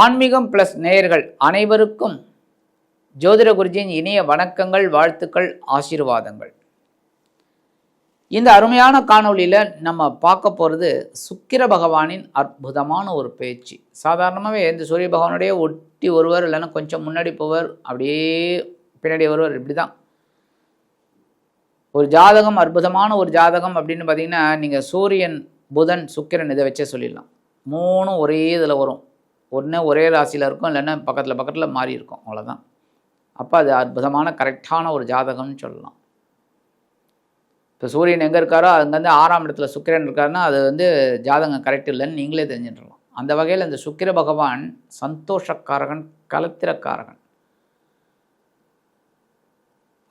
ஆன்மீகம் ப்ளஸ் நேயர்கள் அனைவருக்கும் ஜோதிட குருஜியின் இனிய வணக்கங்கள் வாழ்த்துக்கள் ஆசீர்வாதங்கள். இந்த அருமையான காணொளியில் நம்ம பார்க்க போகிறது சுக்கிர பகவானின் அற்புதமான ஒரு பேச்சு. சாதாரணமாகவே இந்த சூரிய பகவானுடைய ஒட்டி ஒருவர் இல்லைன்னா கொஞ்சம் முன்னாடி போவர் அப்படியே பின்னாடி ஒருவர் இப்படி தான் ஒரு ஜாதகம் அற்புதமான ஒரு ஜாதகம் அப்படின்னு பார்த்தீங்கன்னா நீங்கள் சூரியன் புதன் சுக்கிரன் இதை வச்சே சொல்லிடலாம். மூணும் ஒரே இதில் வரும். ஒன்று ஒரே ராசியில் இருக்கும் இல்லைன்னா பக்கத்தில் பக்கத்தில் மாறி இருக்கும் அவ்வளோதான் அப்போ அது அற்புதமான கரெக்டான ஒரு ஜாதகம்னு சொல்லலாம். இப்போ சூரியன் எங்கே இருக்காரோ அங்கேருந்து ஆறாம் இடத்துல சுக்கிரன் இருக்காருன்னா அது வந்து ஜாதகம் கரெக்ட் இல்லைன்னு நீங்களே தெரிஞ்சுட்டுலாம் அந்த வகையில் இந்த சுக்கிர பகவான் சந்தோஷக்காரகன் கலத்திரக்காரகன்.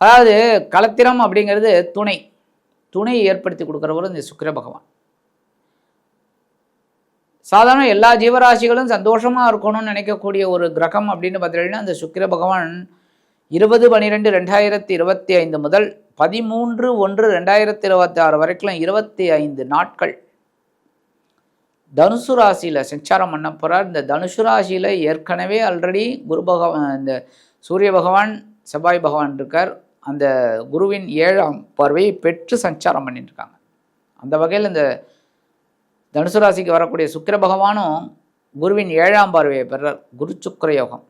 அதாவது கலத்திரம் அப்படிங்கிறது துணை. துணையை ஏற்படுத்தி கொடுக்குறவரும் இந்த சுக்கிர பகவான். சாதாரண எல்லா ஜீவராசிகளும் சந்தோஷமாக இருக்கணும்னு நினைக்கக்கூடிய ஒரு கிரகம் அப்படின்னு பார்த்தீங்கன்னா அந்த சுக்கிர பகவான் இருபது பன்னிரெண்டு ரெண்டாயிரத்தி இருபத்தி ஐந்து முதல் பதிமூன்று ஒன்று ரெண்டாயிரத்தி இருபத்தி ஆறு வரைக்கும் இருபத்தி ஐந்து நாட்கள். தனுசு ராசியில் சஞ்சாரம் பண்ண போகிறார் இந்த தனுசு ராசியில் ஏற்கனவே ஆல்ரெடி குரு பகவான் இந்த சூரிய பகவான் செவ்வாய் பகவான் இருக்கார். அந்த குருவின் ஏழாம் பார்வையை பெற்று சஞ்சாரம் பண்ணிட்டு இருக்காங்க. அந்த வகையில் இந்த தனுசு ராசிக்கு வரக்கூடிய சுக்கிர பகவானும் குருவின் ஏழாம் பார்வையை பெறார். குரு சுக்கர யோகம்.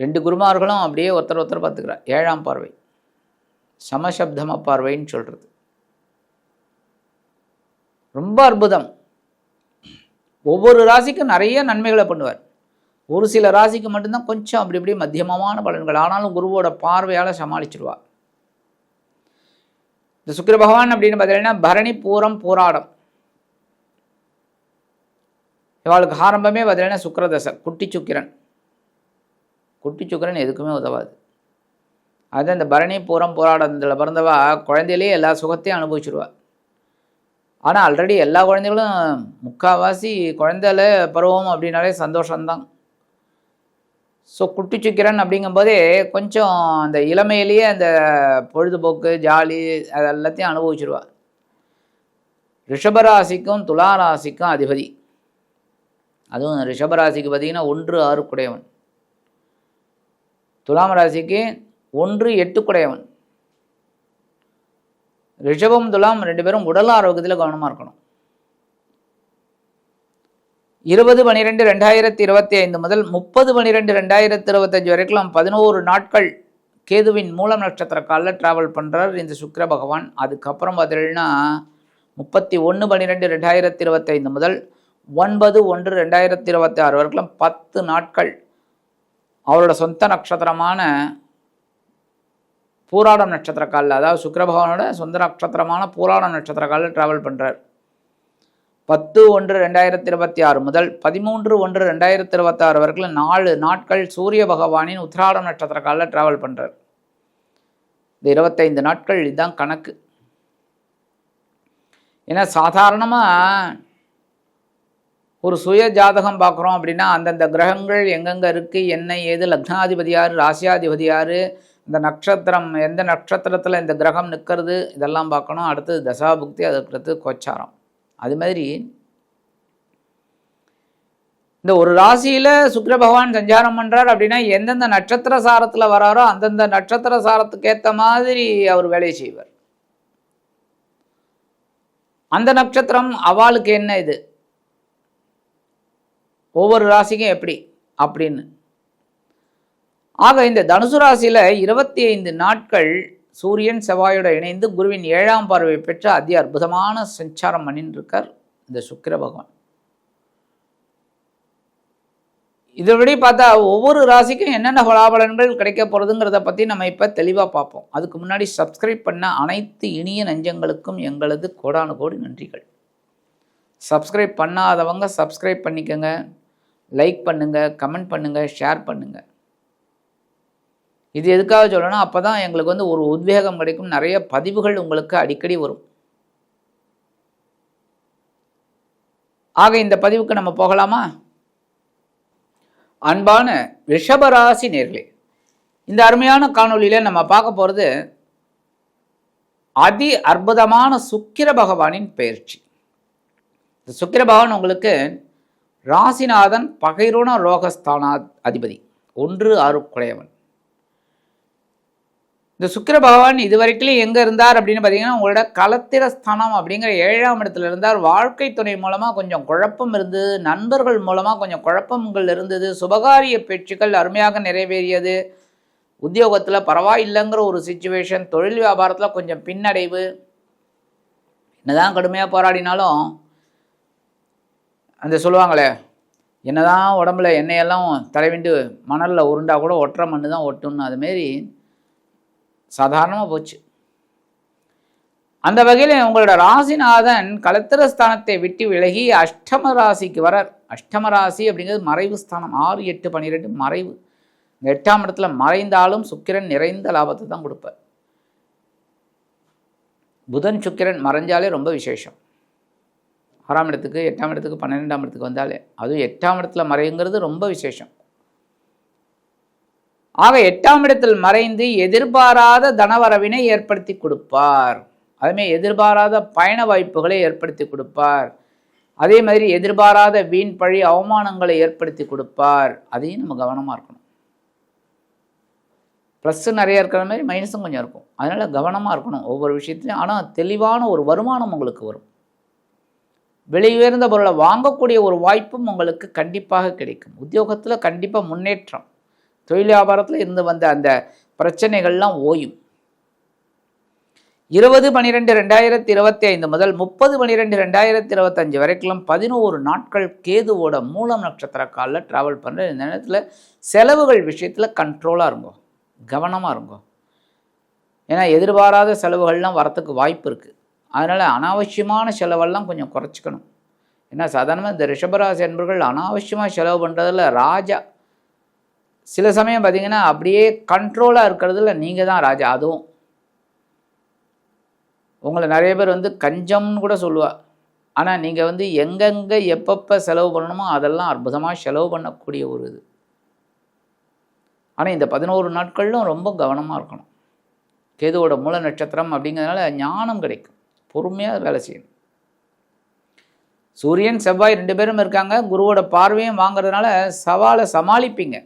ரெண்டு குருமார்களும் அப்படியே ஒருத்தர் ஒருத்தர் பார்த்துக்கிறார். ஏழாம் பார்வை. சமசப்தம பார்வைன்னு சொல்கிறது ரொம்ப அற்புதம். ஒவ்வொரு ராசிக்கும் நிறைய நன்மைகளை பண்ணுவார். ஒரு சில ராசிக்கு மட்டும்தான் கொஞ்சம் அப்படி இப்படி மத்தியமமான பலன்கள். ஆனாலும் குருவோட பார்வையால் சமாளிச்சிருவார். இந்த சுக்கிர பகவான் அப்படின்னு பார்த்தீங்கன்னா பரணி பூரம் போராடம். இவாளுக்கு ஆரம்பமே பார்த்தீங்கன்னா சுக்கரதசை குட்டி சுக்கிரன். குட்டி சுக்கிரன் எதுக்குமே உதவாது. அது இந்த பரணி பூரம் போராடத்தில் பிறந்தவா குழந்தையிலேயே எல்லா சுகத்தையும் அனுபவிச்சிருவா. ஆனால் ஆல்ரெடி எல்லா குழந்தைகளும் முக்கால்வாசி குழந்தையில பருவம் அப்படின்னாலே சந்தோஷம்தான். ஸோ குட்டி சுக்கிரன் அப்படிங்கும்போதே கொஞ்சம் அந்த இளமையிலேயே அந்த பொழுதுபோக்கு ஜாலி அது எல்லாத்தையும் அனுபவிச்சிருவா. ரிஷபராசிக்கும் துலா ராசிக்கும் அதிபதி. அதுவும் ரிஷபராசிக்கு பார்த்தீங்கன்னா ஒன்று ஆறு குடையவன். துலாம் ராசிக்கு ஒன்று எட்டு குடையவன். ரிஷபம் துலாம் ரெண்டு பேரும் உடல் ஆரோக்கியத்தில் கவனமாக இருக்கணும். இருபது பனிரெண்டு ரெண்டாயிரத்தி இருபத்தி ஐந்து முதல் முப்பது பனிரெண்டு ரெண்டாயிரத்தி இருபத்தஞ்சு வரைக்கும் பதினோரு நாட்கள் கேதுவின் மூலம் நட்சத்திர காலில் ட்ராவல் பண்ணுறார் இந்த சுக்கர பகவான். அதுக்கப்புறம் பார்த்தீங்கன்னா முப்பத்தி ஒன்று பன்னிரெண்டு ரெண்டாயிரத்தி இருபத்தைந்து முதல் ஒன்பது ஒன்று ரெண்டாயிரத்தி இருபத்தி ஆறு வரைக்கும் பத்து நாட்கள் அவரோட சொந்த நட்சத்திரமான பூராடம் நட்சத்திர காலில் அதாவது சுக்கரபகவானோட சொந்த நட்சத்திரமான பூராடம் நட்சத்திர காலில் ட்ராவல் பண்ணுறார் பத்து ஒன்று ரெண்டாயிரத்தி இருபத்தி ஆறு முதல் பதிமூன்று ஒன்று ரெண்டாயிரத்தி இருபத்தாறு வரைக்கும் நாலு நாட்கள் சூரிய பகவானின் உத்திராடம் நட்சத்திர காலில் ட்ராவல் பண்ணுறார் இந்த இருபத்தைந்து நாட்கள் இதுதான் கணக்கு. ஏன்னா சாதாரணமாக ஒரு சுய ஜாதகம் பார்க்குறோம் அப்படின்னா அந்தந்த கிரகங்கள் எங்கெங்கே இருக்குது என்ன ஏது லக்னாதிபதி யார் ராசியாதிபதி யார் இந்த நட்சத்திரம் எந்த நட்சத்திரத்தில் இந்த கிரகம் நிற்கிறது இதெல்லாம் பார்க்கணும். அடுத்தது தசாபுக்தி அதுக்கு கோச்சாரம். அது மாதிரி இந்த ஒரு ராசியில் சுக்கர பகவான் சஞ்சாரம் பண்ணுறார் அப்படின்னா எந்தெந்த நட்சத்திர சாரத்தில் வராரோ அந்தந்த நட்சத்திர சாரத்துக்கு ஏற்ற மாதிரி அவர் வேலையை செய்வார். அந்த நட்சத்திரம் அவளுக்கு என்ன இது? ஒவ்வொரு ராசிக்கும் எப்படி? அப்படின்னு. ஆக இந்த தனுசு ராசியில் இருபத்தி ஐந்து நாட்கள் சூரியன் செவ்வாயோட இணைந்து குருவின் ஏழாம் பார்வை பெற்று அதி அற்புதமான சஞ்சாரம் பண்ணின்ருக்கார் இந்த சுக்கிர பகவான். இதன்படி பார்த்தா ஒவ்வொரு ராசிக்கும் என்னென்ன பலாபலன்கள் கிடைக்க போகிறதுங்கிறத பற்றி நம்ம இப்போ தெளிவாக பார்ப்போம். அதுக்கு முன்னாடி சப்ஸ்கிரைப் பண்ண அனைத்து இனிய நெஞ்சங்களுக்கும் எங்களது கோடானு கோடி நன்றிகள். சப்ஸ்கிரைப் பண்ணாதவங்க சப்ஸ்கிரைப் பண்ணிக்கோங்க. லைக் பண்ணுங்கள் கமெண்ட் பண்ணுங்கள் ஷேர் பண்ணுங்கள் இது எதுக்காக சொல்லணும் அப்போ தான் எங்களுக்கு வந்து ஒரு உத்வேகம் கிடைக்கும். நிறைய பதிவுகள் உங்களுக்கு அடிக்கடி வரும். ஆக இந்த பதிவுக்கு நம்ம போகலாமா? அன்பான ரிஷபராசி நேர்களே இந்த அருமையான காணொலியில் நம்ம பார்க்க போகிறது அதி அற்புதமான சுக்கிர பகவானின் பயிற்சி. இந்த சுக்கிர பகவான் உங்களுக்கு ராசிநாதன் பகைரோண லோகஸ்தானா அதிபதி ஒன்று ஆறு குடையவன் இந்த சுக்கிர பகவான் இதுவரைக்கும் எங்கே இருந்தார் அப்படின்னு பார்த்தீங்கன்னா உங்களோட கலத்திரஸ்தானம் அப்படிங்கிற ஏழாம் இடத்துல இருந்தார். வாழ்க்கை துணை மூலமாக கொஞ்சம் குழப்பம் இருந்தது. நண்பர்கள் மூலமாக கொஞ்சம் குழப்பங்கள் இருந்தது. சுபகாரிய பேச்சுக்கள் அருமையாக நிறைவேறியது. உத்தியோகத்தில் பரவாயில்லைங்கிற ஒரு சுச்சுவேஷன் தொழில் வியாபாரத்தில் கொஞ்சம் பின்னடைவு. என்னதான் கடுமையாக போராடினாலும் அந்த சொல்லுவாங்களே என்னதான் உடம்புல எண்ணெயெல்லாம் தலைவிண்டு மணலில் உருண்டா கூட ஒட்டுற மண்ணு தான் ஒட்டுன்னு அதுமாரி சாதாரணமாக போச்சு. அந்த வகையில் உங்களோட ராசிநாதன் கலத்திரஸ்தானத்தை விட்டு விலகி அஷ்டம ராசிக்கு வரார். அஷ்டம ராசி அப்படிங்கிறது மறைவு ஸ்தானம். ஆறு எட்டு பன்னிரெண்டு மறைவு. இந்த எட்டாம் இடத்துல மறைந்தாலும் சுக்கிரன் நிறைந்த லாபத்தை தான் கொடுப்பார். புதன் சுக்கிரன் மறைஞ்சாலே ரொம்ப விசேஷம். ஆறாம் இடத்துக்கு எட்டாம் இடத்துக்கு பன்னிரெண்டாம் இடத்துக்கு வந்தாலே அதுவும் எட்டாம் இடத்துல மறைங்கிறது ரொம்ப விசேஷம். ஆக எட்டாம் இடத்தில் மறைந்து எதிர்பாராத தனவரவினை ஏற்படுத்தி கொடுப்பார். அதுமாரி எதிர்பாராத பயண வாய்ப்புகளை ஏற்படுத்தி கொடுப்பார். அதே மாதிரி எதிர்பாராத வீண் பழி அவமானங்களை ஏற்படுத்தி கொடுப்பார். அதையும் நம்ம கவனமாக இருக்கணும். ப்ளஸ்ஸு நிறைய இருக்கிற மாதிரி மைனஸும் கொஞ்சம் இருக்கும். அதனால் கவனமாக இருக்கணும். ஒவ்வொரு விஷயத்துலையும் ஆனால் தெளிவான ஒரு வருமானம் உங்களுக்கு வரும். விலை உயர்ந்த பொருளை வாங்கக்கூடிய ஒரு வாய்ப்பும் உங்களுக்கு கண்டிப்பாக கிடைக்கும். உத்தியோகத்தில் கண்டிப்பாக முன்னேற்றம். தொழில் வியாபாரத்தில் இருந்து வந்த அந்த பிரச்சனைகள்லாம் ஓயும். இருபது பனிரெண்டு ரெண்டாயிரத்தி இருபத்தி ஐந்து முதல் முப்பது பனிரெண்டு ரெண்டாயிரத்தி இருபத்தஞ்சு வரைக்கும் பதினோரு நாட்கள் கேதுவோட மூலம் நட்சத்திர காலில் ட்ராவல் பண்ணுற இந்த நேரத்தில் செலவுகள் விஷயத்தில் கண்ட்ரோலாக இருங்கோ. கவனமாக இருங்கோ. ஏன்னா எதிர்பாராத செலவுகள்லாம் வரத்துக்கு வாய்ப்பு இருக்குது அதனால் அனாவசியமான செலவெல்லாம் கொஞ்சம் குறைச்சிக்கணும். ஏன்னா சாதாரணமாக இந்த ரிஷபராசி என்பர்கள் அனாவசியமாக செலவு பண்ணுறதில் ராஜா சில சமயம் பார்த்திங்கன்னா அப்படியே கண்ட்ரோலாக இருக்கிறதுல நீங்கள் தான் ராஜா அதுவும். உங்களை நிறைய பேர் வந்து கஞ்சம்னு கூட சொல்லுவாள் ஆனால் நீங்கள் வந்து எங்கெங்கே எப்பப்போ செலவு பண்ணணுமோ அதெல்லாம் அற்புதமாக செலவு பண்ணக்கூடிய ஒரு இது. ஆனால் இந்த பதினோரு நாட்களிலும் ரொம்ப கவனமாக இருக்கணும். கேதுவோட மூல நட்சத்திரம் அப்படிங்கிறதுனால ஞானம் கிடைக்கும். பொறுமையாக வேலை செய்யணும். சூரியன் செவ்வாய் ரெண்டு பேரும் இருக்காங்க. குருவோட பார்வையும் வாங்குறதுனால சவாலை சமாளிப்பீங்க.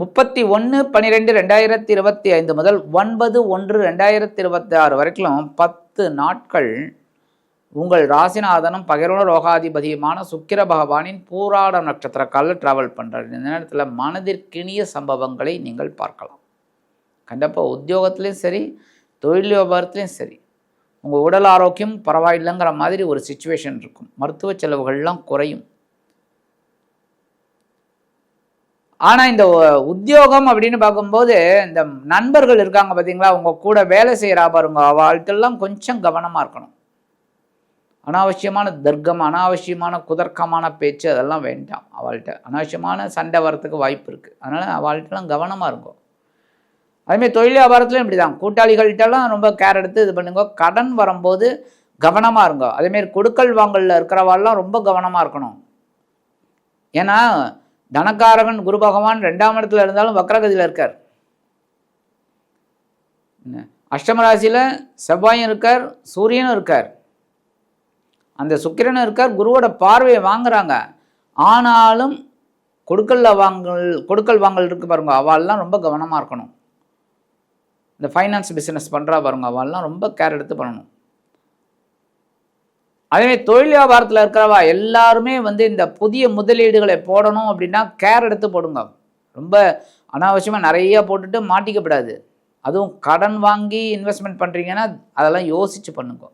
முப்பத்தி ஒன்று பன்னிரெண்டு ரெண்டாயிரத்தி இருபத்தி ஐந்து முதல் ஒன்பது ஒன்று ரெண்டாயிரத்தி இருபத்தி ஆறு வரைக்கும் பத்து நாட்கள் உங்கள் ராசிநாதனும் பகிரோண ரோகாதிபதியுமான சுக்கிர பகவானின் பூராட நட்சத்திர காலில் ட்ராவல் பண்ணுறாரு இந்த நேரத்தில் மனதிற்கினிய சம்பவங்களை நீங்கள் பார்க்கலாம். கண்டிப்பாக உத்தியோகத்துலேயும் சரி தொழில் வியாபாரத்துலேயும் சரி. உங்கள் உடல் ஆரோக்கியம் பரவாயில்லைங்கிற மாதிரி ஒரு சுச்சுவேஷன் இருக்கும். மருத்துவ செலவுகள்லாம் குறையும். ஆனால் இந்த உத்தியோகம் அப்படின்னு பார்க்கும்போது இந்த நண்பர்கள் இருக்காங்க பார்த்தீங்களா? அவங்க கூட வேலை செய்கிறா பாருங்க. அவள்கிட்டெல்லாம் கொஞ்சம் கவனமாக இருக்கணும். அனாவசியமான தர்க்கம் அனாவசியமான குதர்க்கமான பேச்சு அதெல்லாம் வேண்டாம். அவள்கிட்ட அனாவசியமான சண்டை வரத்துக்கு வாய்ப்பு இருக்குது அதனால் அவள்கிட்டலாம் கவனமாக இருக்கும் அதுமாரி தொழில் வியாபாரத்துலையும் இப்படி தான் கூட்டாளிகள்கிட்டலாம் ரொம்ப கேர் எடுத்து இது பண்ணுங்க. கடன் வரும்போது கவனமாக இருங்க. அதேமாரி கொடுக்கல் வாங்கலில் இருக்கிறவாள்லாம் ரொம்ப கவனமாக இருக்கணும். ஏன்னா தனக்காரகன் குரு பகவான் ரெண்டாம் இடத்துல இருந்தாலும் வக்ரகதியில் இருக்கார். அஷ்டம ராசியில் செவ்வாயும் இருக்கார் சூரியனும் இருக்கார். அந்த சுக்கிரனும் இருக்கார் குருவோட பார்வையை வாங்குறாங்க. ஆனாலும் கொடுக்கல்ல வாங்கல் கொடுக்கல் வாங்கல் இருக்கு பாருங்க. அவள்லாம் ரொம்ப கவனமாக இருக்கணும். இந்த ஃபைனான்ஸ் பிஸ்னஸ் பண்ணுறா பாருங்க அவள்லாம் ரொம்ப கேர் எடுத்து பண்ணணும். அதேமாதிரி தொழில் வியாபாரத்தில் இருக்கிறவா எல்லாருமே வந்து இந்த புதிய முதலீடுகளை போடணும் அப்படின்னா கேர் எடுத்து போடுங்க. ரொம்ப அனாவசியமாக நிறைய போட்டுட்டு மாட்டிக்கப்படாது. அதுவும் கடன் வாங்கி இன்வெஸ்ட்மெண்ட் பண்ணுறீங்கன்னா அதெல்லாம் யோசித்து பண்ணுங்க.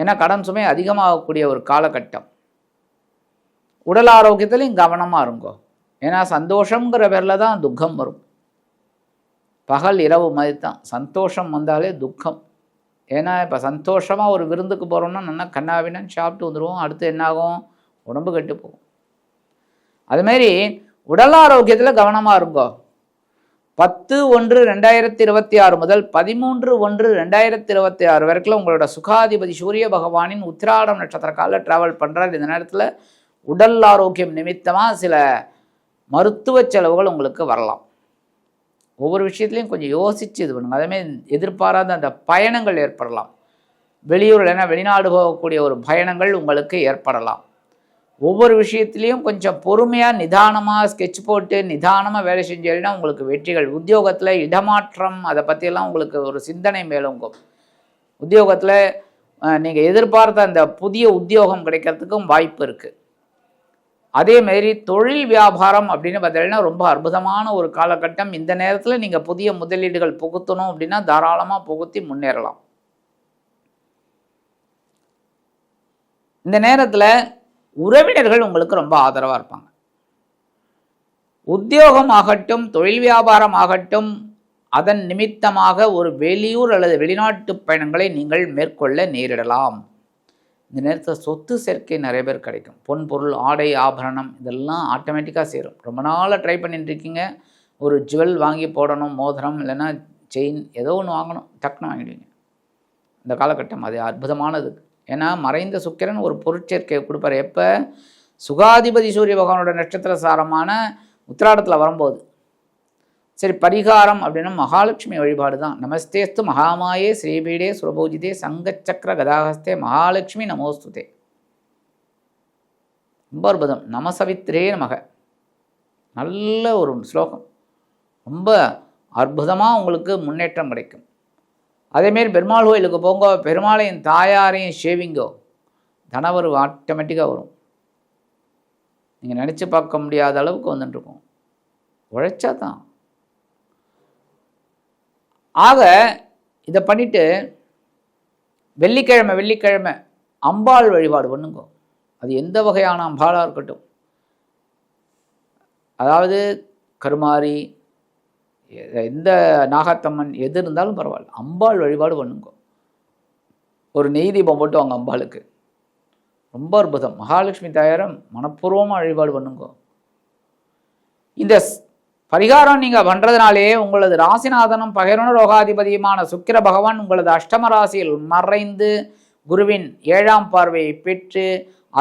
ஏன்னா கடன் சுமை அதிகமாகக்கூடிய ஒரு காலகட்டம். உடல் ஆரோக்கியத்துலையும் கவனமாக இருங்கோ. ஏன்னா சந்தோஷங்கிற பேரில் தான் துக்கம் வரும். பகல் இரவு மாதிரி தான் சந்தோஷம் வந்தாலே துக்கம். ஏன்னா இப்போ சந்தோஷமாக ஒரு விருந்துக்கு போகிறோம்னா நல்லா கண்ணாவினான்னு சாப்பிட்டு வந்துடுவோம் அடுத்து என்னாகும்? உடம்பு கெட்டு போகும். அதுமாரி உடல் ஆரோக்கியத்தில் கவனமாக இருங்கோ. பத்து ஒன்று ரெண்டாயிரத்தி இருபத்தி ஆறு முதல் பதிமூன்று ஒன்று ரெண்டாயிரத்தி இருபத்தி ஆறு வரைக்கும் உங்களோட சுகாதிபதி சூரிய பகவானின் உத்திராடம் நட்சத்திர காலில் ட்ராவல் பண்ணுறார் இந்த நேரத்தில் உடல் ஆரோக்கியம் நிமித்தமாக சில மருத்துவ செலவுகள் உங்களுக்கு வரலாம். ஒவ்வொரு விஷயத்துலையும் கொஞ்சம் யோசித்து இது பண்ணுங்க. அதேமாதிரி எதிர்பாராத அந்த பயணங்கள் ஏற்படலாம். வெளியூரில் ஏன்னா வெளிநாடு போகக்கூடிய ஒரு பயணங்கள் உங்களுக்கு ஏற்படலாம். ஒவ்வொரு விஷயத்துலேயும் கொஞ்சம் பொறுமையாக நிதானமாக ஸ்கெட்ச் போட்டு நிதானமாக வேலை செஞ்சீங்கன்னா உங்களுக்கு வெற்றிகள். உத்தியோகத்தில் இடமாற்றம் அதை பற்றியெல்லாம் உங்களுக்கு ஒரு சிந்தனை மேலோங்கும். உத்தியோகத்தில் நீங்கள் எதிர்பார்த்த அந்த புதிய உத்தியோகம் கிடைக்கிறதுக்கும் வாய்ப்பு இருக்குது அதே மாதிரி தொழில் வியாபாரம் அப்படின்னு பார்த்தீங்கன்னா ரொம்ப அற்புதமான ஒரு காலகட்டம். இந்த நேரத்தில் நீங்கள் புதிய முதலீடுகள் புகுத்தணும் அப்படின்னா தாராளமாக புகுத்தி முன்னேறலாம். இந்த நேரத்தில் உறவினர்கள் உங்களுக்கு ரொம்ப ஆதரவாக இருப்பாங்க. உத்தியோகம் ஆகட்டும் தொழில் வியாபாரம் ஆகட்டும் அதன் நிமித்தமாக ஒரு வெளியூர் அல்லது வெளிநாட்டு பயணங்களை நீங்கள் மேற்கொள்ள நேரிடலாம். இந்த நேரத்தில் சொத்து சேர்க்கை நிறைய பேர் கிடைக்கும். பொன் பொருள் ஆடை ஆபரணம் இதெல்லாம் ஆட்டோமேட்டிக்காக சேரும். ரொம்ப நாளாக ட்ரை பண்ணிட்டுருக்கீங்க ஒரு ஜுவல் வாங்கி போடணும் மோதிரம் இல்லைன்னா செயின் ஏதோ ஒன்று வாங்கணும் டக்குன்னு வாங்கிடுவீங்க. இந்த காலகட்டம் அது அற்புதமானது. ஏன்னா மறைந்த சுக்கிரன் ஒரு பொருட்சேர்க்கையை கொடுப்பார். எப்போ? சுகாதிபதி சூரிய பகவானோட நட்சத்திர சாரமான உத்திராடத்தில் வரும்போது. சரி பரிகாரம் அப்படின்னா மகாலட்சுமி வழிபாடு தான். நமஸ்தேஸ்து மகாமாயே ஸ்ரீபீடே சுரபூஜிதே சங்கச்சக்கர கதாகஸ்தே மகாலட்சுமி நமோஸ்துதே. ரொம்ப அற்புதம். நமசவித்ரே நமக. நல்ல ஒரு ஸ்லோகம். ரொம்ப அற்புதமாக உங்களுக்கு முன்னேற்றம் கிடைக்கும். அதேமாரி பெருமாள் கோயிலுக்கு போங்க பெருமாளையும் தாயாரையும் ஷேவிங்கோ தனவரவு ஆட்டோமேட்டிக்காக வரும். நீங்கள் நினச்சி பார்க்க முடியாத அளவுக்கு வந்துட்டுருக்கும். உழைச்சா தான். ஆக இதை பண்ணிட்டு வெள்ளிக்கிழமை வெள்ளிக்கிழமை அம்பாள் வழிபாடு பண்ணுங்க. அது எந்த வகையான அம்பாளாக இருக்கட்டும். அதாவது கருமாரி எந்த நாகத்தம்மன் எது இருந்தாலும் பரவாயில்ல அம்பாள் வழிபாடு பண்ணுங்க. ஒரு நெய் தீபம் போட்டு வாங்க அம்பாளுக்கு. ரொம்ப அற்புதம். மகாலட்சுமி தாயாரம் மனப்பூர்வமாக வழிபாடு பண்ணுங்க. இந்த பரிகாரம் நீங்கள் பண்ணுறதுனாலே உங்களது ராசிநாதனும் பகிரண ரோகாதிபதியுமான சுக்கிர பகவான் உங்களது அஷ்டம ராசியில் மறைந்து குருவின் ஏழாம் பார்வையை பெற்று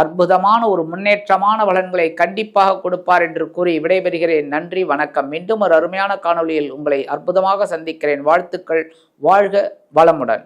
அற்புதமான ஒரு முன்னேற்றமான பலன்களை கண்டிப்பாக கொடுப்பார் என்று கூறி விடைபெறுகிறேன். நன்றி வணக்கம். மீண்டும் ஒரு அருமையான காணொளியில் உங்களை அற்புதமாக சந்திக்கிறேன். வாழ்த்துக்கள். வாழ்க வளமுடன்.